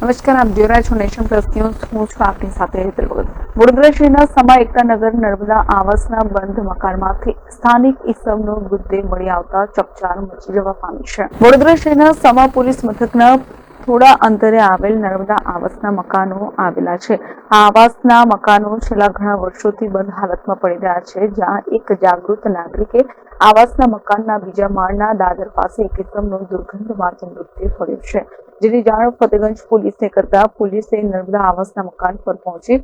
નમસ્કાર, આપ જોઈ રહ્યા છો નેશન પ્લસ ન્યૂઝ. હું છું આપની સાથે હેતલ ભગત. વડોદરા શહેરના સમા એકતાનગર નર્મદા આવાસના બંધ મકાનમાંથી સ્થાનિક ઇસમનો મૃતદેહ મળી આવતા ચકચાર મચી જવા પામી છે. વડોદરા શહેરના સમા પોલીસ મથકના થોડા અંતરે આવેલ નર્મદા આવાસના મકાનો આવેલા છે. આ આવાસના મકાનો છેલ્લા ઘણા વર્ષોથી બંધ હાલતમાં પડી રહ્યા છે, જ્યાં એક જાગૃત નાગરિકે આવાસના મકાનના બીજા માળના દાદર પાસે એક દુર્ગંધ મારતો મૃતદેહ પડ્યો છે. જેની જાણ ફતેગંજ પોલીસને કરતા પોલીસે નર્મદા આવાસના મકાન પર પહોંચી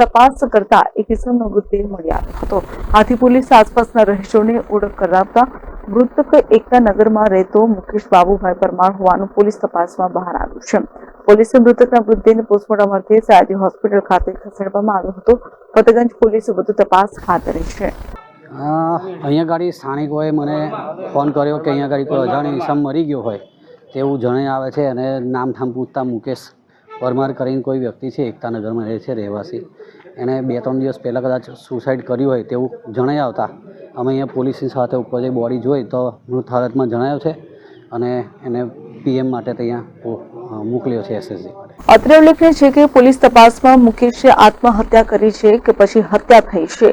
તપાસ કરતા એક ઇસમનો મૃતદેહ મળી આવ્યો હતો. આથી પોલીસ આસપાસના રહીશોને ઓળખ કરાવતા મૃતક એકતા નગરમાં રહેતો મુકેશ બાબુભાઈ પરમાર હોવાનું પોલીસ તપાસમાં બહાર આવ્યું છે. પોલીસે મૃતકના મૃતદેહને પોસ્ટમોર્ટમ અર્થે સયાજી હોસ્પિટલ ખાતે ખસેડવામાં આવ્યો હતો. ફતેગંજ પોલીસે વધુ તપાસ હાથ ધરી છે. અહીંયા ગાડી સ્થાનિકોએ મને ફોન કર્યો કે અહીંયા ગાડી કોઈ અજાણી ઇસમ મરી ગયો હોય તેવું જણાઈ આવે છે અને નામ ઠામ પૂછતા મુકેશ પરમાર કરીને કોઈ વ્યક્તિ છે, એકતાનગરમાં રહે છે, રહેવાસી. એણે બે ત્રણ દિવસ પહેલાં કદાચ સુસાઇડ કર્યું હોય તેવું જણાઈ આવતા અમે અહીંયા પોલીસની સાથે ઉપર જઈ બોડી જોઈ તો મૃત હાલતમાં જણાયો છે અને એને પીએમ માટે ત્યાં મોકલ્યો છે એસએસજી અત્રે ઉલ્લેખનીય છે કે પોલીસ તપાસમાં મુકેશે આત્મહત્યા કરી છે કે પછી હત્યા થઈ છે.